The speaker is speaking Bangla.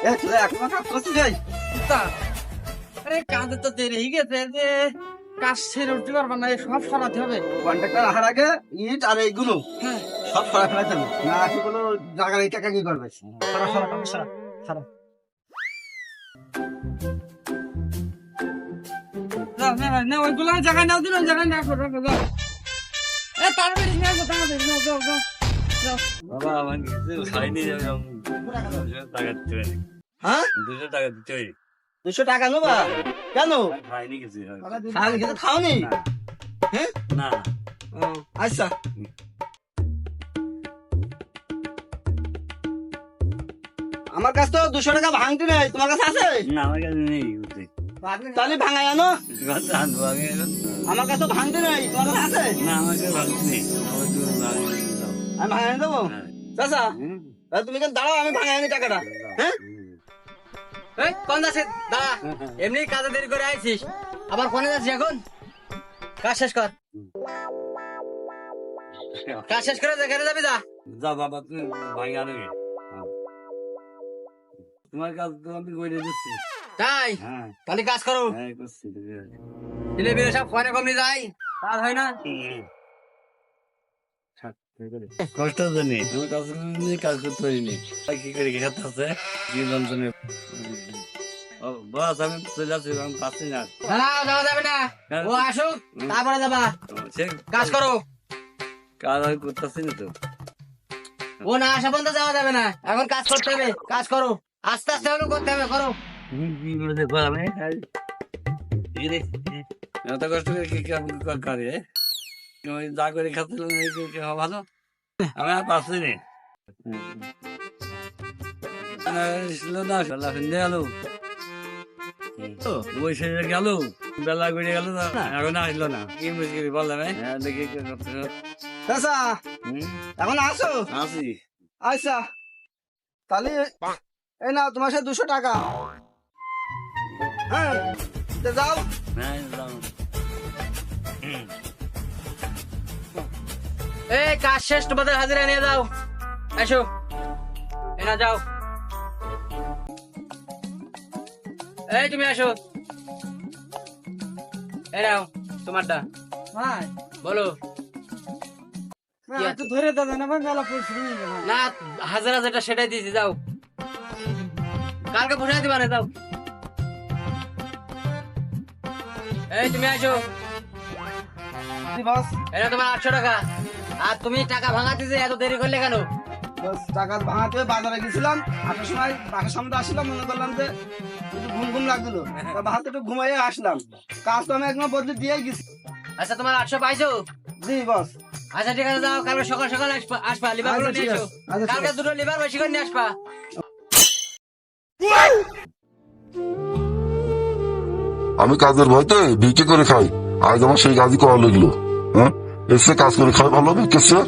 এ তুই এখন কাজ করছিস? তা, আরে কাজে তো দেরি গেছে যে কাজ সেরে উঠতে পারব না সব সরাতে হবে। কন্ট্রাক্টর আসার আগে ইট আর এইগুলো হ্যাঁ। সব সরা ফেলাতে হবে। না সেগুলো জায়গার এই টাকা কি করবে? সরা সরা সরা সরা। না ওইগুলো জায়গায় নাও দিন জায়গায় না করো তাড়াতাড়ি নিয়ে আসো তাড়াতাড়ি যাও যাও যাও। বাবা আমার কিছু খাইনি এরকম দুশো টাকা দিতে হয় হ্যাঁ দুশো টাকা দিতে হয় দুশো টাকা নেবা কেন খাইনি কিছু কিছু খাওনি হ্যাঁ না আচ্ছা আমার কাছে তো দুশো টাকা ভাঙতে নেই তোমার কাছে আছে না আমার কাছে নেই তাহলে ভাঙাই আনো কথা আনব আগে আমার কাছে ভাঙতে নেই তোমার কাছে আছে না আমার কাছে ভালো নেই আমি ভাঙাই দেবো। চাচা তুমি কেন দাঁড়াও আমি ভাঙাই টাকাটা। হ্যাঁ? এই কোন যাচ্ছে দাঁড়া এমনি কাজে দেরি করে আইছিস। আবার কোনে যাচ্ছিস এখন? কাজ শেষ কর। কাজ শেষ করে যেখানে যাবি যা। যা বাবা তুমি ভাই আনবে হ্যাঁ। তোমার কাজ তো আমি করে দিচ্ছি। তাই? হ্যাঁ। তাহলে কাজ করো। হ্যাঁ করছি। সব ফোনে কমনি যাই কাজ হয় না। কষ্ট নেই তোমার কাজ নিয়ে কাজ করতে পারিনি। কি করে খেতে আছে যন্ত্রণে ও আমি চলে আসছি আমি পাচ্ছি না। যাওয়া যাবে না। ও আসুক তারপরে যাবা। কাজ করো। কাজ আমি করতেছি না তো। ও না আসা পর্যন্ত যাওয়া যাবে না। এখন কাজ করতে হবে কাজ করো। আস্তে আস্তে হলেও করতে হবে করো। কি করে দেখো আমি কষ্ট করে কি কাম করে ওই যা করে খাচ্ছিল এই কি খাওয়া ভালো? আমি আর পাচ্ছি না। ছিল না সল্লা ফিন্দে গেল। ওই সেজে গেল বেলা করে গেল না এখন আসলো না। কি মুশকিল বললাম হ্যাঁ দেখি হুম, এখন আসো? আসি। আচ্ছা তাহলে এই না তোমার সাথে দুশো টাকা। হ্যাঁ যাও। হ্যাঁ যাও। এই কাজ শেষ তোমাদের হাজিরা নিয়ে যাও। আসো এনা যাও। এই তুমি আসো এই নাও তোমারটা। ভাই। বলো। ধরে দাদা না ভাই মেলা। না হাজার হাজারটা সেটাই দিয়েছি যাও। কালকে বসাই দিবা না যাও। এই তুমি আসো বস। তোমার আটশো টাকা। আর তুমি টাকা ভাঙাতে যে এত দেরি করলে কেন? টাকা ভাঙাতে বাজারে গেছিলাম আসার সময় বাসার সামনে আসলাম মনে করলাম যে একটু ঘুম ঘুম লাগছিল। তা ভাত একটু ঘুমাইয়ে আসলাম। কাজ তো আমি একদম বদলে দিয়ে গেছি। আচ্ছা তোমার আটশো পাইছো? জি বস। আচ্ছা ঠিক আছে যাও কালকে সকাল সকাল আসবা আসবা লিভার আচ্ছা, গুলো নিয়ে ঠিক এসো। আছে। আচ্ছা, কালকে দুটো লিভার বেশি করে নিয়ে আসবা। আমি কাজের ভয়তে ভিকে করে খাই। আজ আমার সেই কাজই করা লাগল হ্যাঁ এসে কাজ করে খাই ভালো হবে কেসে